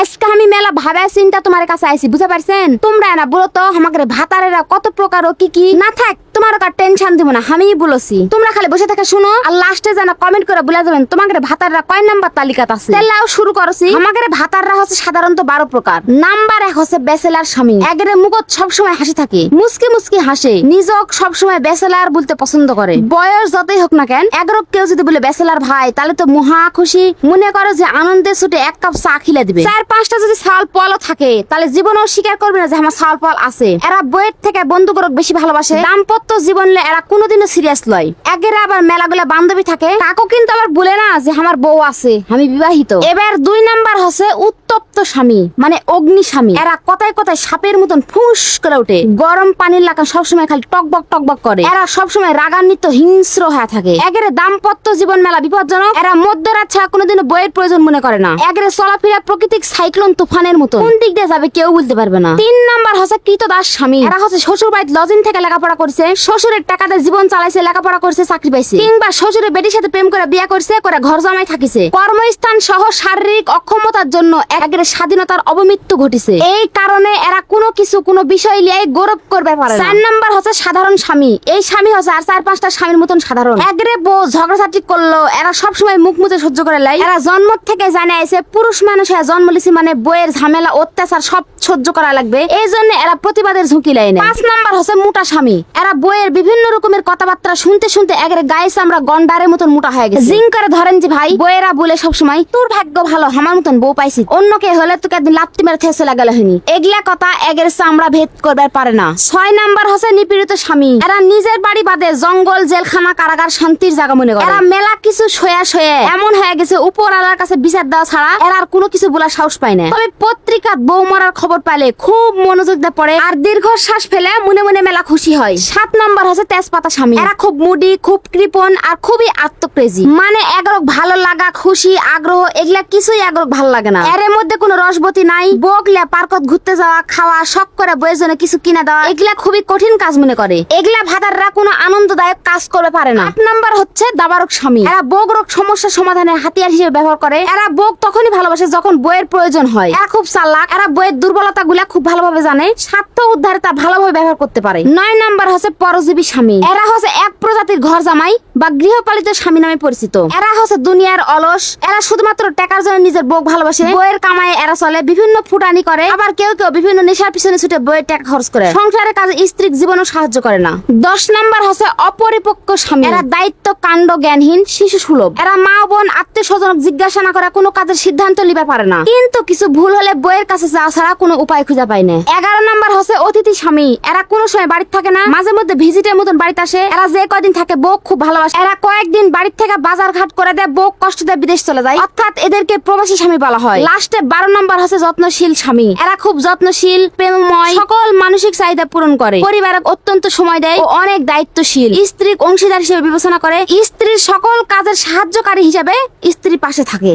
আজকে আমি মেলা ভাবা চিন্তা তোমার কাছে আইছি, বুঝতে পারছেন? তোমরা না বলো তো আমাকে ভাতারেরা কত প্রকার ও কি কি না থাক। তোমার কার টেনশন দিব না আমি বলছি। তোমরা খালি বসে থেকে শুনো, আর লাস্টে যেন কমেন্ট করে বলে দেবেন তোমাকে ভাতাররা কয় নাম্বার তালিকাতে আছে? তাহলেও শুরু করছি। আমাকে ভাতাররা হচ্ছে সাধারণত বারো প্রকার। নাম্বার এক হচ্ছে বেসেলার স্বামী। একের মুখত সবসময় হাসি থাকে। মুসকি মুসকি হাসে। নিজক সবসময় বেসেলার বলতে পছন্দ করে। বয়স যতই হোক না কেন এগারো কেউ যদি বলে বেসেলার ভাই, তাহলে তো মহা খুশি। মনে করো যে আনন্দে ছুটে এক কাপ চা খিলে দিবে। চার পাঁচটা যদি সাল পলও থাকে, তাহলে জীবনও স্বীকার করবে না যে আমার সাল পল আছে। এরা বইয়ের থেকে বন্ধুগরক বেশি ভালোবাসে। দাম্পত্য জীবন লে এরা কোনোদিনও সিরিয়াস লয়। একের আবার মেলাগুলা বান্ধবী থাকে কাকু কিন্তু আবার বলে না যে আমার বউ আছে, আমি বিবাহিত। এবার দুই নাম্বার হসে হচ্ছে উত্তপ্ত স্বামী মানে অগ্নি স্বামী। এরা কথায় কথায় সাপের মতন ফুস করে ওঠে। গরম পানির লাগা সবসময় খালি টকবক টকবক করে। এরা সবসময় রাগান্বিত, হিংস্র হয়ে থাকে। একের দাম্পত্য জীবন মেলা বিপজ্জনক। এরা মধ্যরাত ছাড়া কোনোদিনও বইয়ের প্রয়োজন মনে করে না। একের চলাফেরা প্রকৃতিক সাইক্লোন তুফানের মতো কোন দিক দিয়ে যাবে কেউ বলতে পারবে না। তিন নাম্বার হচ্ছে কৃতদাস স্বামী। এরা হচ্ছে শ্বশুর বাড়ির লজিং থেকে লেখাপড়া করছে। শ্বশুরের টাকাতে জীবন চালাইছে, লেখাপড়া করছে, চাকরি পাইছে। কিংবা শ্বশুরের বেটির সাথে প্রেম করে বিয়ে করছে, করে ঘর জামাই থাকিছে। কর্মস্থান সহ শারীরিক অক্ষমতার জন্য একের স্বাধীনতার অবমৃত্যু ঘটিছে। এই কারণে এরা কোনো কিছু কোনো বিষয় নিয়ে গৌরব করবে পারে চার নাম্বার হচ্ছে সাধারণ স্বামী। এই স্বামী হচ্ছে আর চার পাঁচটা স্বামীর মতন সাধারণ। একরে বউ ঝগড়াঝাটি করল এরা সবসময় মুখ মুখে সহ্য করে লাই। এরা জন্ম থেকে জানে আইছে পুরুষ মানুষ জন্ম লিছে মানে বইয়ের ঝামেলা অত্যাচার সব সহ্য করা লাগবে। এই জন্য এরা প্রতিবাদের ঝুঁকি লাই না পাঁচ নাম্বার হচ্ছে মোটা স্বামী। এরা বইয়ের বিভিন্ন রকমের কথাবার্তা শুনতে শুনতে একের গায়ে আমরা গন্ডারের মতন মোটা হয়ে গেছে। জিং করে ধরেন যে ভাই বইয়েরা বলে সবসময় তোর ভাগ্য ভালো আমার মতন বউ পাইছি। অন্য কে হলে তোকে একদিন লাপ্তি মেরে থেসে লাগালে হয়নি এগুলা কথা এগের চামড়া ভেদ করবার পারে না। ছয় নাম্বার হচ্ছে নিপীড়িত স্বামী। এরা নিজের বাড়ি বাদে জঙ্গল, জেলখানা, কারাগার, শান্তির জায়গা মনে করে। এরা মেলা কিছু সয়া সয়ে এমন হয়ে গেছে উপর আলার কাছে বিচার দেওয়া ছাড়া এরা আর কোনো কিছু বলার সাহস পায় না। তবে পত্রিকা বউ মরার খবর পাইলে খুব মনোযোগ দিয়ে পড়ে আর দীর্ঘ শ্বাস ফেলে মনে মনে মেলা খুশি হয়। সাত নাম্বার হচ্ছে তেজপাতা স্বামী। এরা খুব মুডি, খুব কৃপণ আর খুবই আত্মক্রেজি মানে এগরক ভালো লাগা, খুশি, আগ্রহ, এগুলা কিছুই এগরক ভালো লাগে না। এর মধ্যে কোনো রসবতী নাই। বকলে পার্কত ঘুরতে যাওয়া, খাওয়া, শখ করে বইয়ের জন্য কিছু কিনে দেওয়া, এগুলা খুবই কঠিন কাজ মনে করে। এগুলা ভাতাররা কোনো আনন্দদায়ক কাজ করতে পারে না। আট নাম্বার হচ্ছে দাবারক স্বামী। এরা বোগ রোগ সমস্যা সমাধানের হাতিয়ার হিসেবে ব্যবহার করে। এরা বোগ তখনই ভালোবাসে যখন বইয়ের প্রয়োজন হয়। এরা খুব চালাক। এরা বইয়ের দুর্বলতা গুলা খুব ভালোভাবে জানে। স্বার্থ উদ্ধারে তা ভালোভাবে ব্যবহার করতে পারে। নয় নাম্বার হচ্ছে পরজীবী স্বামী। এরা হচ্ছে এক প্রজাতির ঘর জামাই বা গৃহপালিত স্বামী নামে পরিচিত। এরা হচ্ছে দুনিয়ার অলস, এরা শুধুমাত্র টাকার জন্য নিজের বউ ভালোবাসে। বইয়ের কামায় এরা চলে, বিভিন্ন ফুটানি করে, আবার কেউ কেউ বিভিন্ন নেশার পিছনে ছুটে বইয়ের টাকা খরচ করে। সংসারের কাজে স্ত্রী জীবনও সাহায্য করে না। দশ নাম্বার হচ্ছে অপরিপক্ক স্বামী। এরা দায়িত্ব, কাণ্ড, জ্ঞানহীন, শিশু সুলভ। এরা মা, বোন, আত্মীয় স্বজন জিজ্ঞাসা না করে কোনো কাজের সিদ্ধান্ত নিতে পারে না। কিন্তু কিছু ভুল হলে বইয়ের কাছে যাওয়া ছাড়া কোনো উপায় খুঁজে পায় না। এগারো নাম্বার হচ্ছে অতিথি স্বামী। এরা কোনো সময় বাড়িতে থাকে না, মাঝে মধ্যে ভিজিটের মতন বাড়িতে আসে। এরা যে কয়দিন থাকে বউ খুব ভালোবাসে। এরা কয়েকদিন বাড়ির থেকে বাজার ঘাট করে দেয় বউ কষ্ট দেয়, বিদেশ চলে যায়। অর্থাৎ এদেরকে প্রবাসী স্বামী বলা হয়। লাস্টে বারো নম্বর হচ্ছে যত্নশীল স্বামী। এরা খুব যত্নশীল, প্রেমময়, সকল মানসিক চাহিদা পূরণ করে। পরিবারক অত্যন্ত সময় দেয় ও অনেক দায়িত্বশীল। স্ত্রী অংশীদার হিসেবে বিবেচনা করে, স্ত্রীর সকল কাজের সাহায্যকারী হিসেবে স্ত্রী পাশে থাকে।